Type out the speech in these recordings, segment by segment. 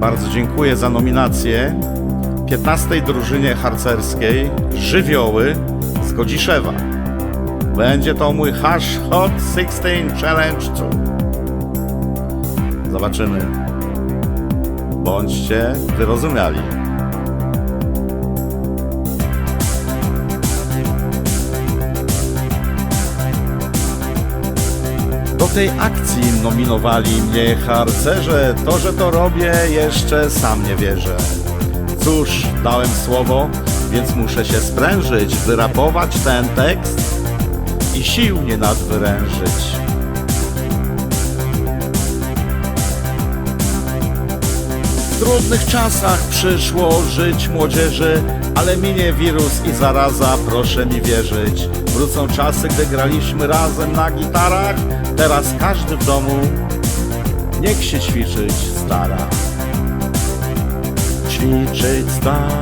Bardzo dziękuję za nominację 15 drużynie harcerskiej Żywioły z Godziszewa. Będzie to mój Hash Hot 16 Challenge 2. Zobaczymy. Bądźcie wyrozumiali. Tej akcji nominowali mnie harcerze. To, że to robię, jeszcze sam nie wierzę. Cóż, dałem słowo, więc muszę się sprężyć, wyrapować ten tekst i sił nie nadwyrężyć. Trudnych czasach przyszło żyć młodzieży, ale minie wirus i zaraza, proszę mi wierzyć. Wrócą czasy, gdy graliśmy razem na gitarach, teraz każdy w domu niech się ćwiczyć stara. Ćwiczyć stara.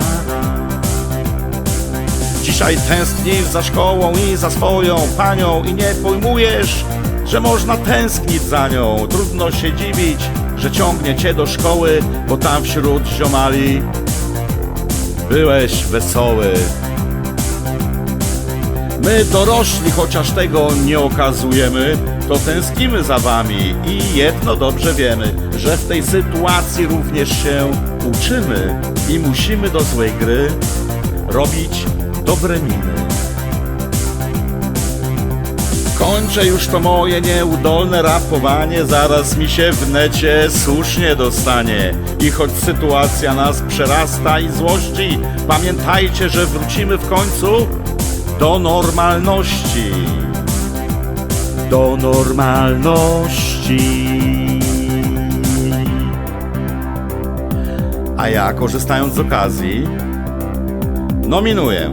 Dzisiaj tęsknisz za szkołą i za swoją panią i nie pojmujesz, że można tęsknić za nią. Trudno się dziwić, że ciągnie cię do szkoły, bo tam wśród ziomali byłeś wesoły. My dorośli, chociaż tego nie okazujemy, to tęsknimy za wami i jedno dobrze wiemy, że w tej sytuacji również się uczymy i musimy do złej gry robić dobre miny. Kończę już to moje nieudolne rapowanie, zaraz mi się w necie słusznie dostanie. I choć sytuacja nas przerasta i złości, pamiętajcie, że wrócimy w końcu do normalności. Do normalności. A ja, korzystając z okazji, nominuję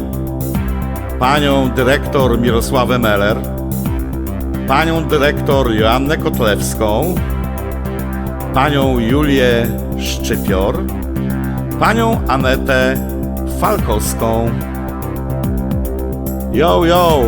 panią dyrektor Mirosławę Meller, panią dyrektor Joannę Kotlewską, panią Julię Szczypior, panią Anetę Falkowską. Yo, yo!